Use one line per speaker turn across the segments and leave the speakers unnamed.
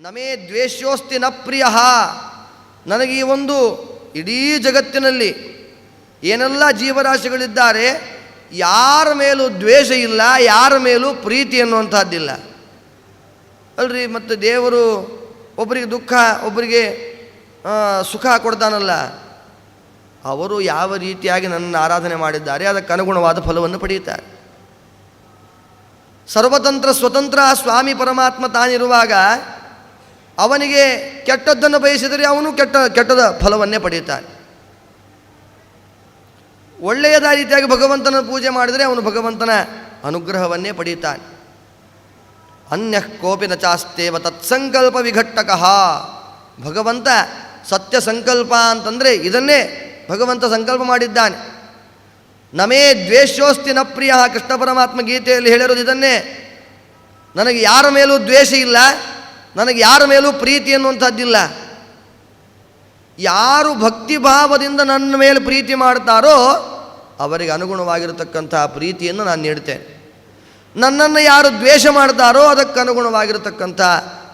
ನಮೇ ದ್ವೇಷೋಸ್ತಿ ನ ಪ್ರಿಯ. ನನಗೆ ಈ ಒಂದು ಇಡೀ ಜಗತ್ತಿನಲ್ಲಿ ಏನೆಲ್ಲ ಜೀವರಾಶಿಗಳಿದ್ದಾರೆ, ಯಾರ ಮೇಲೂ ದ್ವೇಷ ಇಲ್ಲ, ಯಾರ ಮೇಲೂ ಪ್ರೀತಿ ಅನ್ನುವಂಥದ್ದಿಲ್ಲ. ಅಲ್ರಿ, ಮತ್ತು ದೇವರು ಒಬ್ಬರಿಗೆ ದುಃಖ, ಒಬ್ಬರಿಗೆ ಸುಖ ಕೊಡ್ತಾನಲ್ಲ. ಅವರು ಯಾವ ರೀತಿಯಾಗಿ ನನ್ನ ಆರಾಧನೆ ಮಾಡಿದ್ದಾರೆ, ಅದಕ್ಕೆ ಅನುಗುಣವಾದ ಫಲವನ್ನು ಪಡೆಯುತ್ತಾರೆ ಸರ್ವತಂತ್ರ, ಸ್ವತಂತ್ರ, ಸ್ವಾಮಿ ಪರಮಾತ್ಮ ತಾನಿರುವಾಗ ಅವನಿಗೆ ಕೆಟ್ಟದ್ದನ್ನು ಬಯಸಿದರೆ ಅವನು ಕೆಟ್ಟ, ಕೆಟ್ಟದ ಫಲವನ್ನೇ ಪಡೆಯುತ್ತಾನೆ. ಒಳ್ಳೆಯದ ರೀತಿಯಾಗಿ ಭಗವಂತನ ಪೂಜೆ ಮಾಡಿದರೆ ಅವನು ಭಗವಂತನ ಅನುಗ್ರಹವನ್ನೇ ಪಡೆಯುತ್ತಾನೆ. ಅನ್ಯ ಕೋಪಿ ಚಾಸ್ತೇವ ತತ್ಸಂಕಲ್ಪ ವಿಘಟ್ಟಕಃ. ಭಗವಂತ ಸತ್ಯ ಸಂಕಲ್ಪ ಅಂತಂದರೆ ಇದನ್ನೇ ಭಗವಂತ ಸಂಕಲ್ಪ ಮಾಡಿದ್ದಾನೆ. ನಮೇ ದ್ವೇಷೋಸ್ತಿ ನ ಪ್ರಿಯ ಕೃಷ್ಣ ಪರಮಾತ್ಮ ಗೀತೆಯಲ್ಲಿ ಹೇಳಿರೋದು ಇದನ್ನೇ. ನನಗೆ ಯಾರ ಮೇಲೂ ದ್ವೇಷ ಇಲ್ಲ. ನನಗೆ ಯಾರ ಮೇಲೂ ಪ್ರೀತಿ ಅನ್ನುವಂಥದ್ದಿಲ್ಲ ಯಾರು ಭಕ್ತಿಭಾವದಿಂದ ನನ್ನ ಮೇಲೆ ಪ್ರೀತಿ ಮಾಡ್ತಾರೋ ಅವರಿಗೆ ಅನುಗುಣವಾಗಿರತಕ್ಕಂಥ ಪ್ರೀತಿಯನ್ನು ನಾನು ನೀಡ್ತೇನೆ. ನನ್ನನ್ನು ಯಾರು ದ್ವೇಷ ಮಾಡ್ತಾರೋ ಅದಕ್ಕೆ ಅನುಗುಣವಾಗಿರತಕ್ಕಂಥ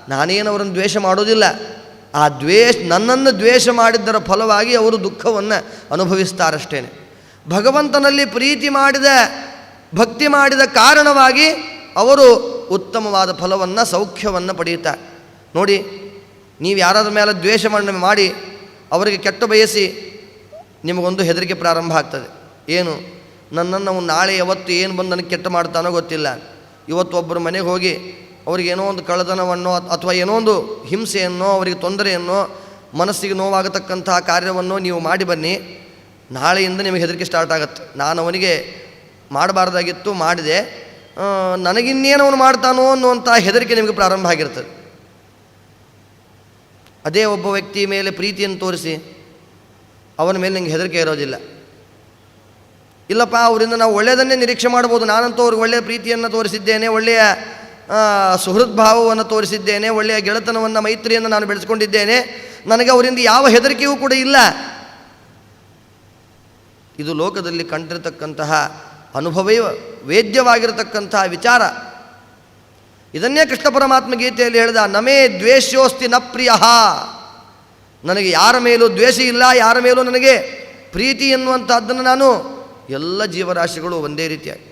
ನಾನೇನು ಅವರನ್ನು ದ್ವೇಷ ಮಾಡೋದಿಲ್ಲ. ಆ ದ್ವೇಷ, ನನ್ನನ್ನು ದ್ವೇಷ ಮಾಡಿದ್ದರ ಫಲವಾಗಿ ಅವರು ದುಃಖವನ್ನು ಅನುಭವಿಸ್ತಾರಷ್ಟೇನೆ. ಭಗವಂತನಲ್ಲಿ ಪ್ರೀತಿ ಮಾಡಿದ, ಭಕ್ತಿ ಮಾಡಿದ ಕಾರಣವಾಗಿ ಅವರು ಉತ್ತಮವಾದ ಫಲವನ್ನು, ಸೌಖ್ಯವನ್ನು ಪಡೆಯುತ್ತಾರೆ. ನೋಡಿ, ನೀವು ಯಾರಾದ್ರ ಮೇಲೆ ದ್ವೇಷ ಮಾಡಿ ಮಾಡಿ, ಅವರಿಗೆ ಕೆಟ್ಟ ಬಯಸಿ, ನಿಮಗೊಂದು ಹೆದರಿಕೆ ಪ್ರಾರಂಭ ಆಗ್ತದೆ. ಏನು? ನನ್ನನ್ನು ಅವನು ನಾಳೆ ಯಾವತ್ತು ಏನು ಬಂದು ನನಗೆ ಕೆಟ್ಟ ಮಾಡ್ತಾನೋ ಗೊತ್ತಿಲ್ಲ. ಇವತ್ತು ಒಬ್ಬರು ಮನೆಗೆ ಹೋಗಿ ಅವ್ರಿಗೆ ಏನೋ ಒಂದು ಕಳ್ಳತನವನ್ನೋ ಅಥವಾ ಏನೋ ಒಂದು ಹಿಂಸೆಯನ್ನೋ, ಅವರಿಗೆ ತೊಂದರೆಯನ್ನೋ, ಮನಸ್ಸಿಗೆ ನೋವಾಗತಕ್ಕಂತಹ ಕಾರ್ಯವನ್ನು ನೀವು ಮಾಡಿ ಬನ್ನಿ. ನಾಳೆಯಿಂದ ನಿಮಗೆ ಹೆದರಿಕೆ ಸ್ಟಾರ್ಟ್ ಆಗುತ್ತೆ. ನಾನು ಅವನಿಗೆ ಮಾಡಬಾರ್ದಾಗಿತ್ತು, ಮಾಡಿದೆ. ನನಗಿನ್ನೇನು ಅವನು ಮಾಡ್ತಾನೋ ಅನ್ನುವಂಥ ಹೆದರಿಕೆ ನಿಮಗೆ ಪ್ರಾರಂಭ ಆಗಿರ್ತದೆ. ಅದೇ ಒಬ್ಬ ವ್ಯಕ್ತಿ ಮೇಲೆ ಪ್ರೀತಿಯನ್ನು ತೋರಿಸಿ ಅವನ ಮೇಲೆ ನಿಮಗೆ ಹೆದರಿಕೆ ಇರೋದಿಲ್ಲ. ಇಲ್ಲಪ್ಪ, ಅವರಿಂದ ನಾವು ಒಳ್ಳೆಯದನ್ನೇ ನಿರೀಕ್ಷೆ ಮಾಡ್ಬೋದು. ನಾನಂತೂ ಅವ್ರಿಗೆ ಒಳ್ಳೆಯ ಪ್ರೀತಿಯನ್ನು ತೋರಿಸಿದ್ದೇನೆ, ಒಳ್ಳೆಯ ಸುಹೃದ್ಭಾವವನ್ನು ಭಾವವನ್ನು ತೋರಿಸಿದ್ದೇನೆ, ಒಳ್ಳೆಯ ಗೆಳೆತನವನ್ನು, ಮೈತ್ರಿಯನ್ನು ನಾನು ಬೆಳೆಸ್ಕೊಂಡಿದ್ದೇನೆ. ನನಗೆ ಅವರಿಂದ ಯಾವ ಹೆದರಿಕೆಯೂ ಕೂಡ ಇಲ್ಲ. ಇದು ಲೋಕದಲ್ಲಿ ಕಂಡಿರತಕ್ಕಂತಹ ಅನುಭವೇ ವೇದ್ಯವಾಗಿರತಕ್ಕಂತಹ ವಿಚಾರ. ಇದನ್ನೇ ಕೃಷ್ಣ ಪರಮಾತ್ಮ ಗೀತೆಯಲ್ಲಿ ಹೇಳಿದ, ನಮೇ ದ್ವೇಷೋಸ್ತಿ ನ ಪ್ರಿಯ. ನನಗೆ ಯಾರ ಮೇಲೂ ದ್ವೇಷ ಇಲ್ಲ, ಯಾರ ಮೇಲೂ ನನಗೆ ಪ್ರೀತಿ ಎನ್ನುವಂಥದ್ದನ್ನು ನಾನು ಎಲ್ಲ ಜೀವರಾಶಿಗಳು ಒಂದೇ ರೀತಿಯಾಗಿ.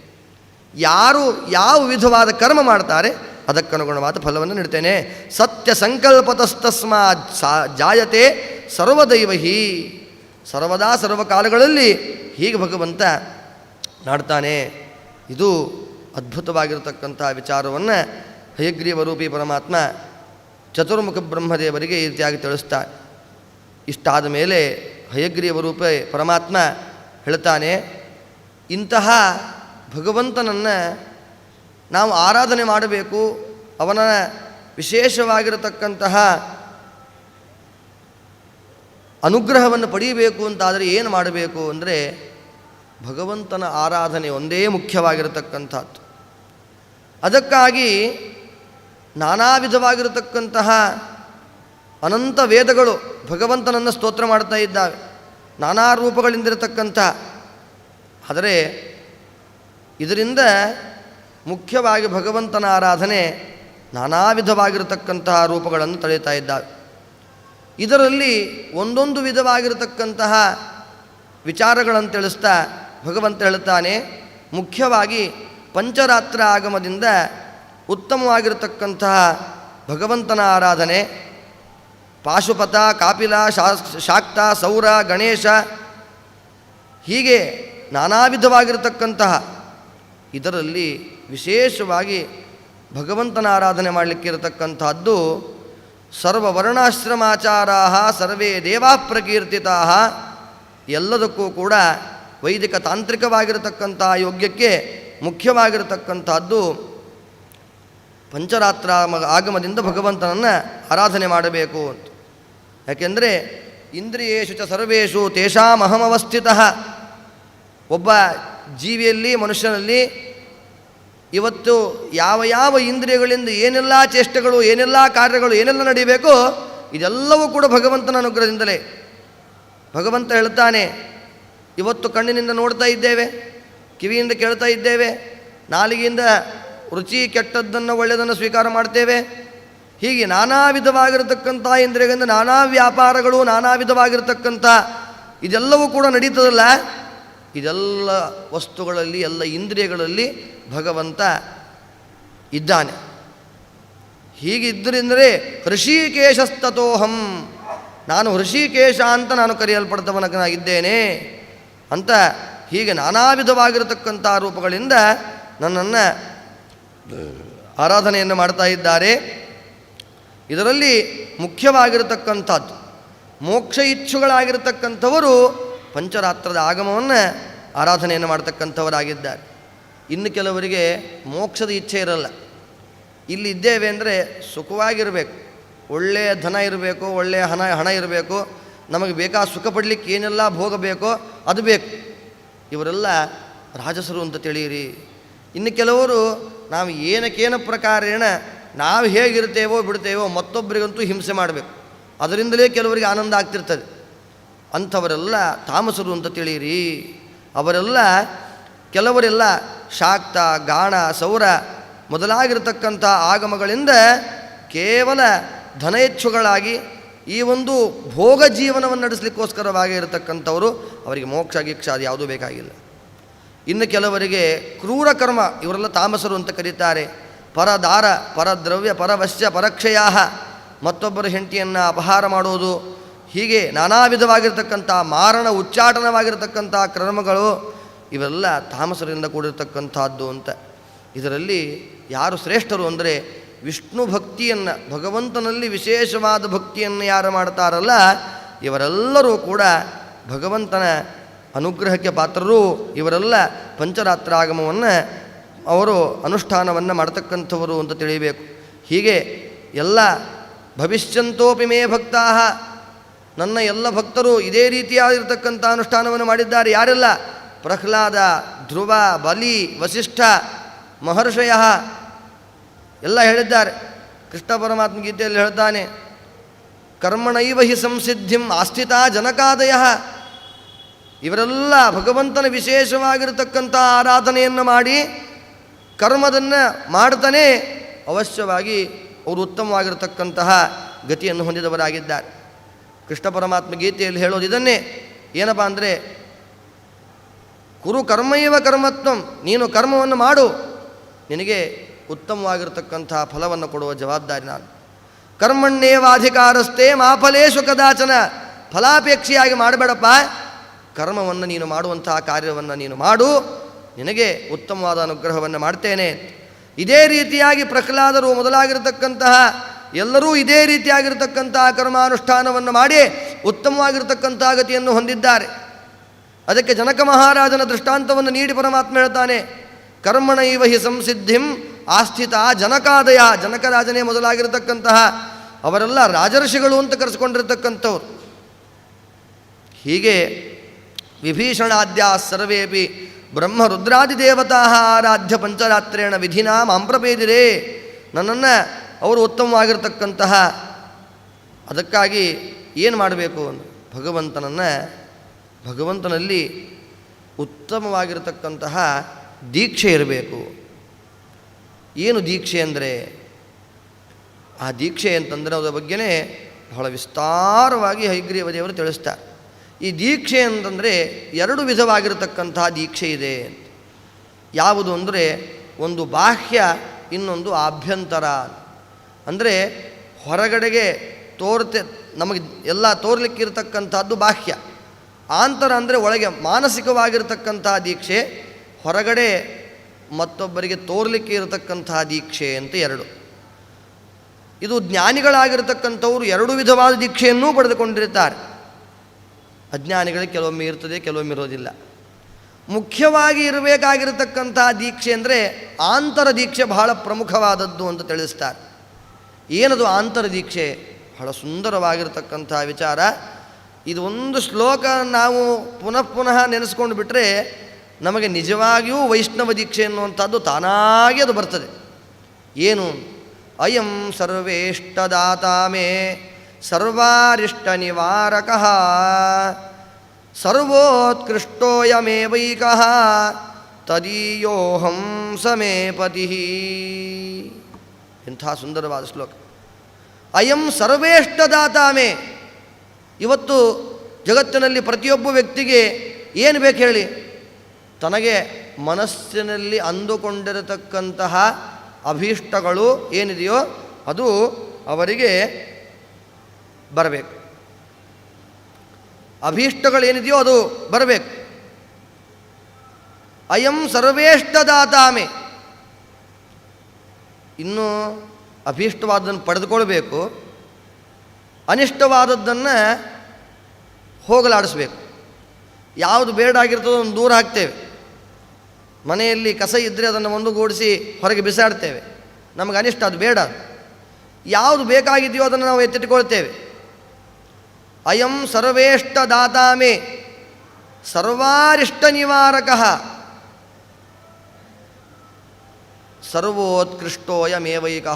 ಯಾರು ಯಾವ ವಿಧವಾದ ಕರ್ಮ ಮಾಡ್ತಾರೆ, ಅದಕ್ಕನುಗುಣವಾದ ಫಲವನ್ನು ನೀಡ್ತೇನೆ. ಸತ್ಯ ಸಂಕಲ್ಪತಸ್ತಸ್ಮಾ ಸಾ ಜಾಯತೆ ಸರ್ವದೈವಹಿ. ಸರ್ವದಾ ಸರ್ವಕಾಲಗಳಲ್ಲಿ ಹೀಗೆ ಭಗವಂತ ನಾಡ್ತಾನೆ. ಇದು ಅದ್ಭುತವಾಗಿರತಕ್ಕಂಥ ವಿಚಾರವನ್ನು ಹಯಗ್ರೀವ ರೂಪಿ ಪರಮಾತ್ಮ ಚತುರ್ಮುಖ ಬ್ರಹ್ಮದೇವರಿಗೆ ಈ ರೀತಿಯಾಗಿ ತಿಳಿಸ್ತಾನೆ ಇಷ್ಟಾದ ಮೇಲೆ ಹಯಗ್ರೀವ ರೂಪ ಪರಮಾತ್ಮ ಹೇಳ್ತಾನೆ, ಇಂತಹ ಭಗವಂತನನ್ನು ನಾವು ಆರಾಧನೆ ಮಾಡಬೇಕು, ಅವನ ವಿಶೇಷವಾಗಿರತಕ್ಕಂತಹ ಅನುಗ್ರಹವನ್ನು ಪಡೆಯಬೇಕು ಅಂತಾದರೆ ಏನು ಮಾಡಬೇಕು ಅಂದರೆ ಭಗವಂತನ ಆರಾಧನೆ ಒಂದೇ ಮುಖ್ಯವಾಗಿರತಕ್ಕಂಥದ್ದು. ಅದಕ್ಕಾಗಿ ನಾನಾ ವಿಧವಾಗಿರತಕ್ಕಂತಹ ಅನಂತ ವೇದಗಳು ಭಗವಂತನನ್ನು ಸ್ತೋತ್ರ ಮಾಡ್ತಾ ಇದ್ದಾವೆ. ನಾನಾ ರೂಪಗಳಿಂದಿರತಕ್ಕಂಥ. ಆದರೆ ಇದರಿಂದ ಮುಖ್ಯವಾಗಿ ಭಗವಂತನ ಆರಾಧನೆ ನಾನಾ ವಿಧವಾಗಿರತಕ್ಕಂತಹ ರೂಪಗಳನ್ನು ತಳೆಯುತ್ತಾ ಇದ್ದಾವೆ. ಇದರಲ್ಲಿ ಒಂದೊಂದು ವಿಧವಾಗಿರತಕ್ಕಂತಹ ವಿಚಾರಗಳನ್ನು ತಿಳಿಸ್ತಾ ಭಗವಂತ ಹೇಳುತ್ತಾನೆ, ಮುಖ್ಯವಾಗಿ ಪಂಚರಾತ್ರ ಆಗಮದಿಂದ ಉತ್ತಮವಾಗಿರತಕ್ಕಂತಹ ಭಗವಂತನ ಆರಾಧನೆ. ಪಾಶುಪತ, ಕಾಪಿಲ ಶಾಕ್ತ, ಸೌರ, ಗಣೇಶ, ಹೀಗೆ ನಾನಾ ವಿಧವಾಗಿರತಕ್ಕಂತಹ ಇದರಲ್ಲಿ ವಿಶೇಷವಾಗಿ ಭಗವಂತನ ಆರಾಧನೆ ಮಾಡಲಿಕ್ಕೆ ಇರತಕ್ಕಂತಹದ್ದು ಸರ್ವವರ್ಣಾಶ್ರಮಾಚಾರಾ ಸರ್ವೇ ದೇವಾ ಪ್ರಕೀರ್ತಿತಾ ಎಲ್ಲದಕ್ಕೂ ಕೂಡ ವೈದಿಕ ತಾಂತ್ರಿಕವಾಗಿರತಕ್ಕಂಥ ಯೋಗ್ಯಕ್ಕೆ ಮುಖ್ಯವಾಗಿರತಕ್ಕಂಥದ್ದು ಪಂಚರಾತ್ರ ಆಗಮದಿಂದ ಭಗವಂತನನ್ನು ಆರಾಧನೆ ಮಾಡಬೇಕು ಅಂತ. ಯಾಕೆಂದರೆ ಇಂದ್ರಿಯೇಶು ಚ ಸರ್ವೇಷು ತೇಷಾಮಹಮವಸ್ಥಿತ. ಒಬ್ಬ ಜೀವಿಯಲ್ಲಿ, ಮನುಷ್ಯನಲ್ಲಿ ಇವತ್ತು ಯಾವ ಯಾವ ಇಂದ್ರಿಯಗಳಿಂದ ಏನೆಲ್ಲ ಚೇಷ್ಟೆಗಳು, ಏನೆಲ್ಲ ಕಾರ್ಯಗಳು, ಏನೆಲ್ಲ ನಡೀಬೇಕೋ ಇದೆಲ್ಲವೂ ಕೂಡ ಭಗವಂತನ ಅನುಗ್ರಹದಿಂದಲೇ. ಭಗವಂತ ಹೇಳ್ತಾನೆ, ಇವತ್ತು ಕಣ್ಣಿನಿಂದ ನೋಡ್ತಾ ಇದ್ದೇವೆ, ಕಿವಿಯಿಂದ ಕೇಳ್ತಾ ಇದ್ದೇವೆ, ನಾಲಿಗೆಯಿಂದ ರುಚಿ ಕೆಟ್ಟದ್ದನ್ನು ಒಳ್ಳೆಯದನ್ನು ಸ್ವೀಕಾರ ಮಾಡ್ತೇವೆ. ಹೀಗೆ ನಾನಾ ವಿಧವಾಗಿರತಕ್ಕಂಥ ಇಂದ್ರಿಯಗಳಿಂದ ನಾನಾ ವ್ಯಾಪಾರಗಳು ನಾನಾ ವಿಧವಾಗಿರತಕ್ಕಂಥ ಇದೆಲ್ಲವೂ ಕೂಡ ನಡೀತದಲ್ಲ? ಇದೆಲ್ಲ ವಸ್ತುಗಳಲ್ಲಿ, ಎಲ್ಲ ಇಂದ್ರಿಯಗಳಲ್ಲಿ ಭಗವಂತ ಇದ್ದಾನೆ. ಹೀಗಿದ್ದರಿಂದರೆ ಹೃಷಿಕೇಶಸ್ತತೋಹಂ. ನಾನು ಹೃಷಿಕೇಶ ಅಂತ ನಾನು ಕರೆಯಲ್ಪಡ್ತವನಾಗಿದ್ದೇನೆ ಅಂತ ಹೀಗೆ ನಾನಾ ವಿಧವಾಗಿರತಕ್ಕಂಥ ರೂಪಗಳಿಂದ ನನ್ನನ್ನು ಆರಾಧನೆಯನ್ನು ಮಾಡ್ತಾ ಇದ್ದಾರೆ. ಇದರಲ್ಲಿ ಮುಖ್ಯವಾಗಿರತಕ್ಕಂಥದ್ದು, ಮೋಕ್ಷ ಇಚ್ಛುಗಳಾಗಿರತಕ್ಕಂಥವರು ಪಂಚರಾತ್ರದ ಆಗಮವನ್ನು ಆರಾಧನೆಯನ್ನು ಮಾಡ್ತಕ್ಕಂಥವರಾಗಿದ್ದಾರೆ. ಇನ್ನು ಕೆಲವರಿಗೆ ಮೋಕ್ಷದ ಇಚ್ಛೆ ಇರಲ್ಲ. ಇಲ್ಲಿ ಇದ್ದೇವೆ ಅಂದರೆ ಸುಖವಾಗಿರಬೇಕು. ಒಳ್ಳೆಯ ಧನ ಇರಬೇಕು, ಒಳ್ಳೆಯ ಹಣ ಹಣ ಇರಬೇಕು. ನಮಗೆ ಬೇಕಾ ಸುಖ ಪಡಲಿಕ್ಕೆ ಏನೆಲ್ಲ ಭೋಗ ಬೇಕೋ ಅದು ಬೇಕು. ಇವರೆಲ್ಲ ರಾಜಸರು ಅಂತ ತಿಳಿಯಿರಿ. ಇನ್ನು ಕೆಲವರು ನಾವು ಏನಕ್ಕೇನ ಪ್ರಕಾರೇಣ ನಾವು ಹೇಗಿರ್ತೇವೋ ಬಿಡ್ತೇವೋ ಮತ್ತೊಬ್ಬರಿಗಂತೂ ಹಿಂಸೆ ಮಾಡಬೇಕು. ಅದರಿಂದಲೇ ಕೆಲವರಿಗೆ ಆನಂದ ಆಗ್ತಿರ್ತದೆ. ಅಂಥವರೆಲ್ಲ ತಾಮಸರು ಅಂತ ತಿಳಿಯಿರಿ. ಅವರೆಲ್ಲ ಕೆಲವರೆಲ್ಲ ಶಾಕ್ತ, ಗಾಣ, ಸೌರ ಮೊದಲಾಗಿರತಕ್ಕಂಥ ಆಗಮಗಳಿಂದ ಕೇವಲ ಧನಯಚ್ಛುಗಳಾಗಿ ಈ ಒಂದು ಭೋಗ ಜೀವನವನ್ನು ನಡೆಸಲಿಕ್ಕೋಸ್ಕರವಾಗಿ ಇರತಕ್ಕಂಥವರು ಅವರಿಗೆ ಮೋಕ್ಷ, ಗೀಕ್ಷ ಅದು ಯಾವುದೂ ಬೇಕಾಗಿಲ್ಲ. ಇನ್ನು ಕೆಲವರಿಗೆ ಕ್ರೂರ ಕರ್ಮ, ಇವರೆಲ್ಲ ತಾಮಸರು ಅಂತ ಕರೀತಾರೆ. ಪರದಾರ, ಪರದ್ರವ್ಯ, ಪರವಶ್ಯ, ಪರಕ್ಷಯಾಹ, ಮತ್ತೊಬ್ಬರ ಹೆಂಡತಿಯನ್ನು ಅಪಹಾರ ಮಾಡೋದು, ಹೀಗೆ ನಾನಾ ವಿಧವಾಗಿರತಕ್ಕಂಥ ಮಾರಣ, ಉಚ್ಚಾಟನವಾಗಿರತಕ್ಕಂಥ ಕ್ರಮಗಳು, ಇವೆಲ್ಲ ತಾಮಸರಿಂದ ಕೂಡಿರತಕ್ಕಂಥದ್ದು ಅಂತ. ಇದರಲ್ಲಿ ಯಾರು ಶ್ರೇಷ್ಠರು ಅಂದರೆ ವಿಷ್ಣು ಭಕ್ತಿಯನ್ನು, ಭಗವಂತನಲ್ಲಿ ವಿಶೇಷವಾದ ಭಕ್ತಿಯನ್ನು ಯಾರು ಮಾಡ್ತಾರಲ್ಲ, ಇವರೆಲ್ಲರೂ ಕೂಡ ಭಗವಂತನ ಅನುಗ್ರಹಕ್ಕೆ ಪಾತ್ರರು ಇವರೆಲ್ಲ ಪಂಚರಾತ್ರಾಗಮವನ್ನು ಅವರು ಅನುಷ್ಠಾನವನ್ನು ಮಾಡತಕ್ಕಂಥವರು ಅಂತ ತಿಳಿಯಬೇಕು. ಹೀಗೆ ಎಲ್ಲ ಭವಿಷ್ಯಂತೋಪಿ ಮೇ ಭಕ್ತಾ, ನನ್ನ ಎಲ್ಲ ಭಕ್ತರು ಇದೇ ರೀತಿಯಾಗಿರ್ತಕ್ಕಂಥ ಅನುಷ್ಠಾನವನ್ನು ಮಾಡಿದ್ದಾರೆ. ಯಾರೆಲ್ಲ? ಪ್ರಹ್ಲಾದ, ಧ್ರುವ, ಬಲಿ, ವಸಿಷ್ಠ, ಮಹರ್ಷಯ ಎಲ್ಲ ಹೇಳಿದ್ದಾರೆ. ಕೃಷ್ಣ ಪರಮಾತ್ಮ ಗೀತೆಯಲ್ಲಿ ಹೇಳ್ತಾನೆ, ಕರ್ಮಣೈವ ಹಿ ಸಂಸಿದ್ಧಿಂ ಆಸ್ಥಿತಾ ಜನಕಾದಯ. ಇವರೆಲ್ಲ ಭಗವಂತನ ವಿಶೇಷವಾಗಿರತಕ್ಕಂಥ ಆರಾಧನೆಯನ್ನು ಮಾಡಿ ಕರ್ಮದನ್ನು ಮಾಡ್ತಾನೆ ಅವಶ್ಯವಾಗಿ ಅವರು ಉತ್ತಮವಾಗಿರತಕ್ಕಂತಹ ಗತಿಯನ್ನು ಹೊಂದಿದವರಾಗಿದ್ದಾರೆ. ಕೃಷ್ಣ ಪರಮಾತ್ಮ ಗೀತೆಯಲ್ಲಿ ಹೇಳೋದು ಇದನ್ನೇ. ಏನಪ್ಪ ಅಂದರೆ, ಕುರು ಕರ್ಮೈವ ಕರ್ಮತ್ವಂ, ನೀನು ಕರ್ಮವನ್ನು ಮಾಡು. ನಿನಗೆ ಉತ್ತಮವಾಗಿರತಕ್ಕಂತಹ ಫಲವನ್ನು ಕೊಡುವ ಜವಾಬ್ದಾರಿ ನಾನು. ಕರ್ಮಣ್ಣೇವಾಧಿಕಾರಸ್ಥೆ ಮಾಫಲೇಶು ಕದಾಚನ, ಫಲಾಪೇಕ್ಷೆಯಾಗಿ ಮಾಡಬೇಡಪ್ಪ. ಕರ್ಮವನ್ನು ನೀನು ಮಾಡುವಂತಹ ಕಾರ್ಯವನ್ನು ನೀನು ಮಾಡು. ನಿನಗೆ ಉತ್ತಮವಾದ ಅನುಗ್ರಹವನ್ನು ಮಾಡ್ತೇನೆ. ಇದೇ ರೀತಿಯಾಗಿ ಪ್ರಹ್ಲಾದರು ಮೊದಲಾಗಿರತಕ್ಕಂತಹ, ಎಲ್ಲರೂ ಇದೇ ರೀತಿಯಾಗಿರತಕ್ಕಂತಹ ಕರ್ಮಾನುಷ್ಠಾನವನ್ನು ಮಾಡಿ ಉತ್ತಮವಾಗಿರತಕ್ಕಂತಹ ಗತಿಯನ್ನು ಹೊಂದಿದ್ದಾರೆ. ಅದಕ್ಕೆ ಜನಕ ಮಹಾರಾಜನ ದೃಷ್ಟಾಂತವನ್ನು ನೀಡಿ ಪರಮಾತ್ಮ ಹೇಳ್ತಾನೆ, ಕರ್ಮಣ ಇವ ಹಿ ಸಂಸಿದ್ಧಿಂ ಆಸ್ಥಿತ ಜನಕಾದಯ. ಜನಕರಾಜನೇ ಮೊದಲಾಗಿರತಕ್ಕಂತಹ, ಅವರೆಲ್ಲ ರಾಜರ್ಷಿಗಳು ಅಂತ ಕರೆಸ್ಕೊಂಡಿರ್ತಕ್ಕಂಥವ್ರು. ಹೀಗೆ ವಿಭೀಷಣಾದ್ಯ ಸರ್ವೇಪಿ ಬ್ರಹ್ಮ ರುದ್ರಾದಿ ದೇವತಾ ಆರಾಧ್ಯ ಪಂಚರಾತ್ರೇಣ ವಿಧಿನಾ ಮಾಂಪ್ರಪೇದಿರೇ ನನ್ನನ್ನು ಅವರು ಉತ್ತಮವಾಗಿರ್ತಕ್ಕಂತಹ ಅದಕ್ಕಾಗಿ ಏನು ಮಾಡಬೇಕು ಭಗವಂತನನ್ನು, ಭಗವಂತನಲ್ಲಿ ಉತ್ತಮವಾಗಿರತಕ್ಕಂತಹ ದೀಕ್ಷೆ ಇರಬೇಕು. ಏನು ದೀಕ್ಷೆ ಅಂದರೆ? ಆ ದೀಕ್ಷೆ ಅಂತಂದರೆ ಅದರ ಬಗ್ಗೆನೇ ಬಹಳ ವಿಸ್ತಾರವಾಗಿ ಹೈಗ್ರೀವ ದೇವರು ತಿಳಿಸ್ತಾರೆ. ಈ ದೀಕ್ಷೆ ಅಂತಂದರೆ ಎರಡು ವಿಧವಾಗಿರತಕ್ಕಂತಹ ದೀಕ್ಷೆ ಇದೆ ಯಾವುದು ಅಂದರೆ ಒಂದು ಬಾಹ್ಯ, ಇನ್ನೊಂದು ಆಭ್ಯಂತರ ಅಂದರೆ ಹೊರಗಡೆಗೆ ತೋರ್ತೆ, ನಮಗೆ ಎಲ್ಲ ತೋರ್ಲಿಕ್ಕಿರ್ತಕ್ಕಂಥದ್ದು ಬಾಹ್ಯ. ಆಂತರ ಅಂದರೆ ಒಳಗೆ ಮಾನಸಿಕವಾಗಿರ್ತಕ್ಕಂಥ ದೀಕ್ಷೆ, ಹೊರಗಡೆ ಮತ್ತೊಬ್ಬರಿಗೆ ತೋರ್ಲಿಕ್ಕೆ ಇರತಕ್ಕಂತಹ ದೀಕ್ಷೆ ಅಂತ ಎರಡು. ಇದು ಜ್ಞಾನಿಗಳಾಗಿರ್ತಕ್ಕಂಥವ್ರು ಎರಡು ವಿಧವಾದ ದೀಕ್ಷೆಯನ್ನೂ ಪಡೆದುಕೊಂಡಿರ್ತಾರೆ. ಅಜ್ಞಾನಿಗಳಿಗೆ ಕೆಲವೊಮ್ಮೆ ಇರ್ತದೆ, ಕೆಲವೊಮ್ಮೆ ಇರೋದಿಲ್ಲ. ಮುಖ್ಯವಾಗಿ ಇರಬೇಕಾಗಿರತಕ್ಕಂತಹ ದೀಕ್ಷೆ ಅಂದರೆ ಆಂತರ ದೀಕ್ಷೆ ಬಹಳ ಪ್ರಮುಖವಾದದ್ದು ಅಂತ ತಿಳಿಸ್ತಾರೆ. ಏನದು ಆಂತರ ದೀಕ್ಷೆ? ಬಹಳ ಸುಂದರವಾಗಿರತಕ್ಕಂತಹ ವಿಚಾರ. ಇದು ಒಂದು ಶ್ಲೋಕ ನಾವು ಪುನಃ ಪುನಃ ನೆನೆಸ್ಕೊಂಡು ಬಿಟ್ಟರೆ ನಮಗೆ ನಿಜವಾಗಿಯೂ ವೈಷ್ಣವ ದೀಕ್ಷೆ ಎನ್ನುವಂಥದ್ದು ತಾನಾಗಿ ಅದು ಬರ್ತದೆ. ಏನು? ಅಯಂ ಸರ್ವೇಷ್ಟದಾತ ಮೇ ಸರ್ವಾರಿಷ್ಟ ನಿವಾರಕ ಸರ್ವೋತ್ಕೃಷ್ಟೋಯಮೇವೈಕ. ತದೀಯೋಹಂ ಸಮೇ ಪತಿ. ಇಂಥ ಸುಂದರವಾದ ಶ್ಲೋಕ. ಅಯಂ ಸರ್ವೇಷ್ಟದಾತಾಮೆ. ಇವತ್ತು ಜಗತ್ತಿನಲ್ಲಿ ಪ್ರತಿಯೊಬ್ಬ ವ್ಯಕ್ತಿಗೆ ಏನು ಬೇಕು ಹೇಳಿ? ತನಗೆ ಮನಸ್ಸಿನಲ್ಲಿ ಅಂದುಕೊಂಡಿರತಕ್ಕಂತಹ ಅಭೀಷ್ಟಗಳು ಏನಿದೆಯೋ ಅದು ಅವರಿಗೆ ಬರಬೇಕು. ಅಭೀಷ್ಟಗಳೇನಿದೆಯೋ ಅದು ಬರಬೇಕು. ಅಯಂ ಸರ್ವೇಷ್ಟದಾತಾಮೆ. ಇನ್ನು ಅಭೀಷ್ಟವಾದದನ್ನು ಪಡೆದುಕೊಳ್ಬೇಕು. ಅನಿಷ್ಟವಾದದ್ದನ್ನು ಹೋಗಲಾಡಿಸ್ಬೇಕು. ಯಾವುದು ಬೇಡ ಆಗಿರ್ತದೋ ಅದನ್ನು ದೂರ ಹಾಕ್ತೇವೆ. ಮನೆಯಲ್ಲಿ ಕಸ ಇದ್ದರೆ ಅದನ್ನು ಒಂದುಗೂಡಿಸಿ ಹೊರಗೆ ಬಿಸಾಡ್ತೇವೆ. ನಮಗೆ ಅನಿಷ್ಟ, ಅದು ಬೇಡ. ಯಾವುದು ಬೇಕಾಗಿದೆಯೋ ಅದನ್ನು ನಾವು ಎತ್ತಿಟ್ಟುಕೊಳ್ತೇವೆ. ಅಯಂ ಸರ್ವೇಷ್ಟ ದಾತಾಮೆ ಸರ್ವಾರಿಷ್ಟ ನಿವಾರಕ ಸರ್ವೋತ್ಕೃಷ್ಟೋಯಮೇವೈಕ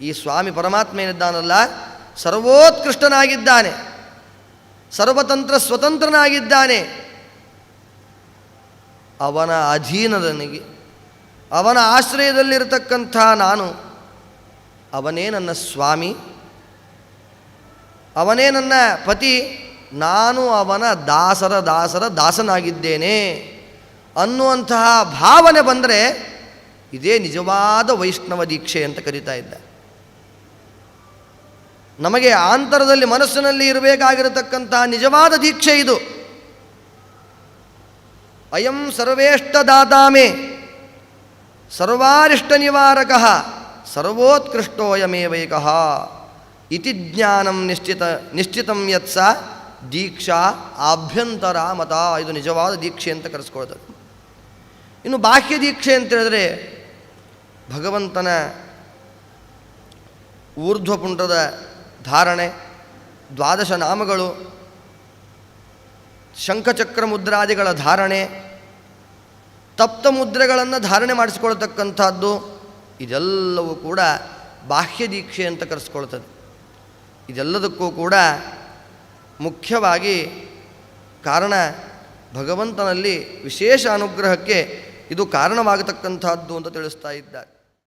ಈ ಸ್ವಾಮಿ ಪರಮಾತ್ಮ ಏನಿದ್ದಾನಲ್ಲ, ಸರ್ವೋತ್ಕೃಷ್ಟನಾಗಿದ್ದಾನೆ, ಸರ್ವತಂತ್ರ ಸ್ವತಂತ್ರನಾಗಿದ್ದಾನೆ. ಅವನ ಅಧೀನದನಿಗೆ, ಅವನ ಆಶ್ರಯದಲ್ಲಿರತಕ್ಕಂಥ ನಾನು, ಅವನೇ ನನ್ನ ಸ್ವಾಮಿ. ಅವನೇ ನನ್ನ ಪತಿ, ನಾನು ಅವನ ದಾಸರ ದಾಸರ ದಾಸನಾಗಿದ್ದೇನೆ. ಅನ್ನುವಂತಹ ಭಾವನೆ ಬಂದರೆ ಇದೇ ನಿಜವಾದ ವೈಷ್ಣವ ದೀಕ್ಷೆ ಅಂತ ಕರೀತಾ ಇದ್ದ. ನಮಗೆ ಆಂತರದಲ್ಲಿ ಮನಸ್ಸಿನಲ್ಲಿ ಇರಬೇಕಾಗಿರತಕ್ಕಂತಹ ನಿಜವಾದ ದೀಕ್ಷೆ ಇದು. ಅಯಂ ಸರ್ವೇಷ್ಟದಾತಾಮೆ ಸರ್ವಾರಿಷ್ಟ ನಿವಾರಕ, ಸರ್ವೋತ್ಕೃಷ್ಟೋಯಮೇವೈಕಃ. ಇತಿ ಜ್ಞಾನಂ ನಿಶ್ಚಿತ, ನಿಶ್ಚಿತಂ ಯತ್ಸ ದೀಕ್ಷಾ ಆಭ್ಯಂತರ ಮತ, ಇದು ನಿಜವಾದ ದೀಕ್ಷೆ ಅಂತ ಕರೆಸ್ಕೊಳ್ತದೆ ಇನ್ನು ಬಾಹ್ಯ ದೀಕ್ಷೆ ಅಂತ ಹೇಳಿದ್ರೆ ಭಗವಂತನ ಊರ್ಧ್ವಪುಂಡದ ಧಾರಣೆ, ದ್ವಾದಶ ನಾಮಗಳು, ಶಂಖಚಕ್ರ ಮುದ್ರಾದಿಗಳ ಧಾರಣೆ, ತಪ್ತ ಮುದ್ರೆಗಳನ್ನು ಧಾರಣೆ ಮಾಡಿಸಿಕೊಳ್ತಕ್ಕಂಥದ್ದು, ಇದೆಲ್ಲವೂ ಕೂಡ ಬಾಹ್ಯ ದೀಕ್ಷೆ ಅಂತ ಕರೆಸ್ಕೊಳ್ತದೆ. ಇದೆಲ್ಲದಕ್ಕೂ ಕೂಡ ಮುಖ್ಯವಾಗಿ ಕಾರಣ ಭಗವಂತನಲ್ಲಿ ವಿಶೇಷ ಅನುಗ್ರಹಕ್ಕೆ ಇದು ಕಾರಣವಾಗತಕ್ಕಂಥದ್ದು ಅಂತ ತಿಳಿಸ್ತಾ ಇದ್ದಾರೆ.